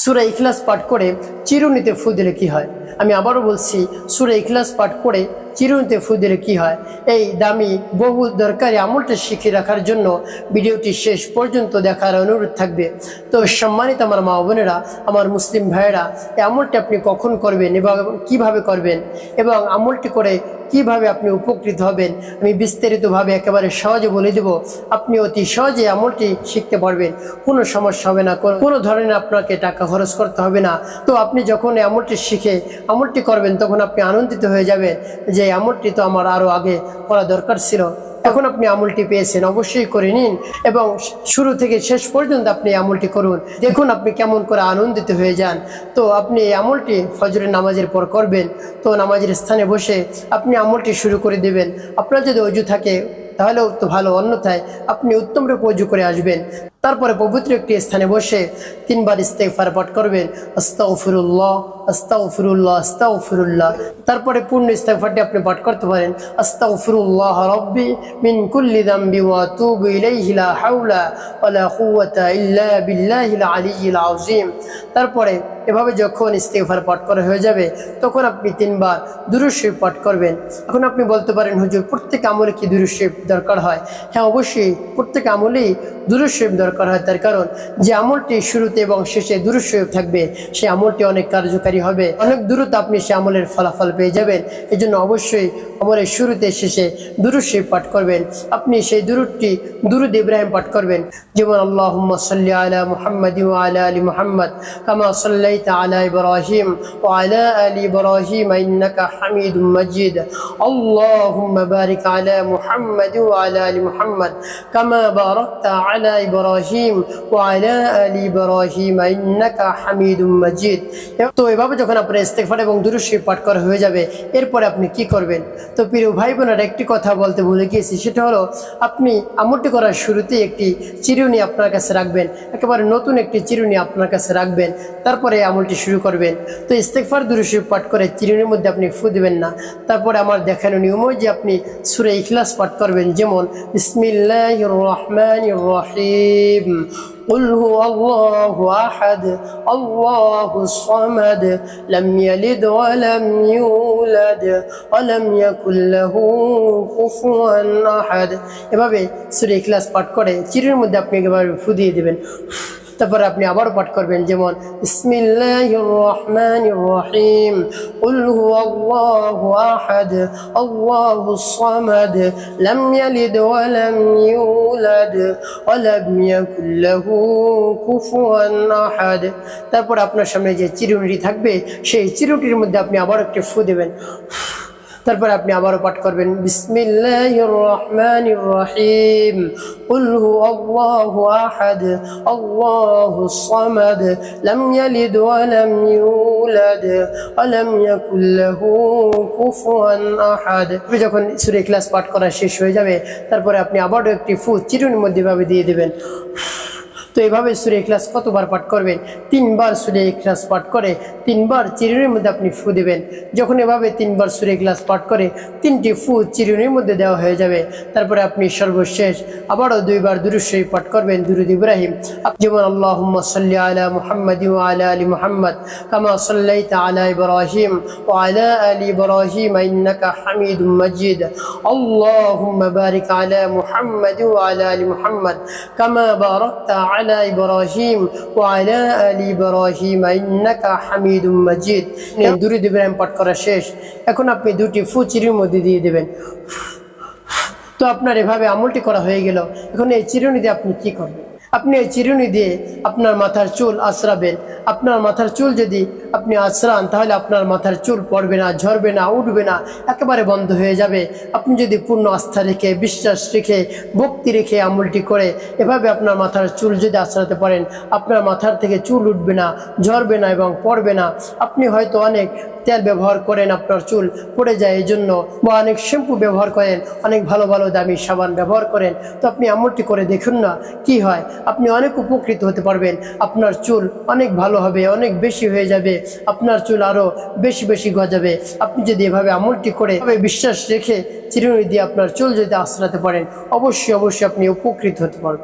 সুরা ইখলাস পাঠ করে চিরুনিতে ফু দিলে কি হয়? আমি আবারও বলছি, সুরা ইখলাস পাঠ করে চিরুনিতে ফু দিলে কি হয়? এই দামি বহু দরকারি আমলটা শিখে রাখার জন্য ভিডিওটি শেষ পর্যন্ত দেখার অনুরোধ থাকবে। তো সম্মানিত আমার মা বোনেরা, আমার মুসলিম ভাইয়েরা, এই আমলটি আপনি কখন করবেন এবং কীভাবে করবেন এবং আমলটি করে কীভাবে আপনি উপকৃত হবেন, আমি বিস্তারিতভাবে একেবারে সহজে বলে দেব। আপনি অতি সহজে আমলটি শিখতে পারবেন, কোনো সমস্যা হবে না, কোনো- ধরনের আপনাকে টাকা খরচ করতে হবে না। তো আপনি যখন আমলটি শিখে আমলটি করবেন, তখন আপনি আনন্দিত হয়ে যাবেন যে আমলটি তো আমার আরও আগে করা দরকার ছিল। এখন আপনি আমলটি পেয়েছেন, অবশ্যই করে নিন এবং শুরু থেকে শেষ পর্যন্ত আপনি আমলটি করুন। দেখুন আপনি কেমন করে আনন্দিত হয়ে যান। তো আপনি এই আমলটি ফজরের নামাজের পর করবেন, তো নামাজের স্থানে বসে আপনি আমলটি শুরু করে দেবেন। আপনার যদি অজু থাকে, তাহলেও তো ভালো, অন্যথায় আপনি উত্তম রূপে অজু করে আসবেন। তারপরে পবিত্র একটি স্থানে বসে তিনবার ইস্তেগফার পাঠ করবেন, আস্তাগফিরুল্লাহ আস্তাগফিরুল্লাহ আস্তাগফিরুল্লাহ। তারপরে পূর্ণ ইস্তেগফারটি আপনি পাঠ করতে পারেন, আস্তাগফিরুল্লাহ রাব্বি মিন কুল্লি যামবি ওয়া আতুবু ইলাইহি লা হাওলা ওয়ালা কুওয়াতা ইল্লা বিল্লাহিল আলিয়্যিল আযীম। তারপরে এভাবে যখন ইস্তেগফার পাঠ করা হয়ে যাবে, তখন আপনি তিনবার দুরূদ শরীফ পাঠ করবেন। এখন আপনি বলতে পারেন, হুজুর, প্রত্যেক আমলে কি দুরূদ শরীফ দরকার হয়? হ্যাঁ অবশ্যই প্রত্যেক আমলেই দুরূদ শরীফ দরকার হয় তার কারণ যে আমলটি শুরুতে এবং শেষে দুরূদ শরীফ থাকবে সেই আমলটি অনেক কার্যকারী হবে অনেক দূরত আপনি সে আমলের ফলাফল পেয়ে যাবেন এই জন্য অবশ্যই আমলের শুরুতে শেষে দুরূদ শরীফ পাঠ করবেন আপনি সেই দুরুদটি দুরুদ ইব্রাহিম পাঠ করবেন যেমন আল্লাহ সাল্লি আলা মুহাম্মদ আলা আলী মুহাম্মদ কামা সাল্লাইত আলা ইব্রাহিম ও আলা আলী ইব্রাহিম ইন্নাকা হামিদুম মজিদ اللهم بارك على محمد وعلى ال محمد كما باركت على ابراهيم ইব্রাহিম ওয়ালা আল ইব্রাহিম, ইন্নাকা হামিদুম মাজিদ। তো এভাবে যখন আপনার ইস্তেগফার এবং দুরুদ শরীফ পাঠ করা হয়ে যাবে, এরপরে আপনি কি করবেন? তো প্রিয় ভাই বোনের একটি কথা বলতে ভুলে গিয়েছি, সেটা হলো আপনি আমলটি করার শুরুতেই একটি চিরুনি আপনার কাছে রাখবেন, একেবারে নতুন একটি চিরুনি আপনার কাছে রাখবেন, তারপরে আমলটি শুরু করবেন। তো ইস্তেকফার দুরুশি পাঠ করে চিরুনির মধ্যে আপনি ফু দেবেন না। তারপরে আমার দেখানো নিয়ম যে আপনি সুরে ইখলাস পাঠ করবেন, যেমন ইসমিল্লাহ রহমান রহিম। قل هو الله أحد الله الصمد لم يلد ولم يولد ولم يكن له كفوا أحد এভাবে সুরে ইখলাস পাঠ করে চিরের মধ্যে আপনি এভাবে ফু দিয়ে দেবেন তারপরে আপনি আবারও পাঠ করবেন যেমন ইসমিল্লাহির রহমানির রহিম قل هو الله أحد الله الصمد لم يلد ولم يولد ولم يكن له كفوا أحد তারপর আপনার সামনে যে চিরুনিটি থাকবে সেই চিরুনিটির মধ্যে আপনি আবার একটি ফু দেবেন তারপর আপনি আবারও পাঠ করবেন, বিসমিল্লাহির রহমানির রহিম। কুল আল্লাহু আহাদ আল্লাহুস সামাদ, লাম ইয়ালিদ ওয়া লাম ইউলাদ, ওয়া লাম ইয়াকুল লাহু কুফুয়ান আহাদ। যখন সূরা ক্লাস পাঠ করা শেষ হয়ে যাবে, তারপরে আপনি আবারও একটি ফু চিরুনির মধ্যে ভাবে দিয়ে দেবেন। তো এভাবে সুরে এখলাস কতবার পাঠ করবেন? তিনবার সুরে এখলাস পাঠ করে, তিনবার চিরুনির মধ্যে আপনি ফু দেবেন। যখন এভাবে তিনবার সুরে এখলাস পাঠ করে, তিনটি ফু চিরুনির মধ্যে দেওয়া হয়ে যাবে। তারপরে আপনি সর্বশেষ আবারও দুইবার দুরুশ্বরী পাঠ করবেন, দুরুদ ইব্রাহিম। যেমন আল্লাহ সাল্লি আলা মুহাম্মদ আলা আলী মোহাম্মদ, কামা সাল্লাই আলা ইব্রাহিম ও আলা আলী ইব্রাহিম ইন্নাকা হামিদ মজিদ। আল্লাহ বারিক আলা মুহাম্মদ আলা আলী মুহাম্মদ, কামা বারাকতা على ابراهيم وعلى ال ابراهيم انك حميد مجيد দুরুদ ইব্রাহিম পাঠ করা শেষ এখন আপনি দুটি ফুচিরির মধ্যে দিয়ে দেবেন তো আপনার এভাবে আমলটি করা হয়ে গেল এখন এই চিরুনি দিয়ে আপনি কি করবেন আপনি এই চিরুনি দিয়ে আপনার মাথার চুল আশ্রাবেন আপনার মাথার চুল যদি আপনি আশ্রান তাহলে আপনার মাথার চুল পড়বে না, ঝরবে না, উঠবে না, একেবারে বন্ধ হয়ে যাবে। আপনি যদি পূর্ণ আস্থা রেখে, বিশ্বাস রেখে, ভক্তি রেখে আমলটি করে, এভাবে আপনার মাথার চুল যদি আশ্রাতে পারেন, আপনার মাথার থেকে চুল উঠবে না, ঝরবে না এবং পড়বে না। আপনি হয়তো অনেক তেল ব্যবহার করেন আপনার চুল পড়ে যায় এই জন্য বা অনেক শ্যাম্পু ব্যবহার করেন, অনেক ভালো ভালো দামি সাবান ব্যবহার করেন। তো আপনি আমলটি করে দেখুন না, কি হয়? আপনি অনেক উপকৃত হতে পারবেন, আপনার চুল অনেক ভালো হবে, অনেক বেশি হয়ে যাবে, আপনার চুল আরও বেশি বেশি গজাবে। আপনি যদি এভাবে আমলটি করে বিশ্বাস রেখে চিরুনি দিয়ে আপনার চুল যদি আশ্রাতে পারেন, অবশ্যই অবশ্যই আপনি উপকৃত হতে পারবেন।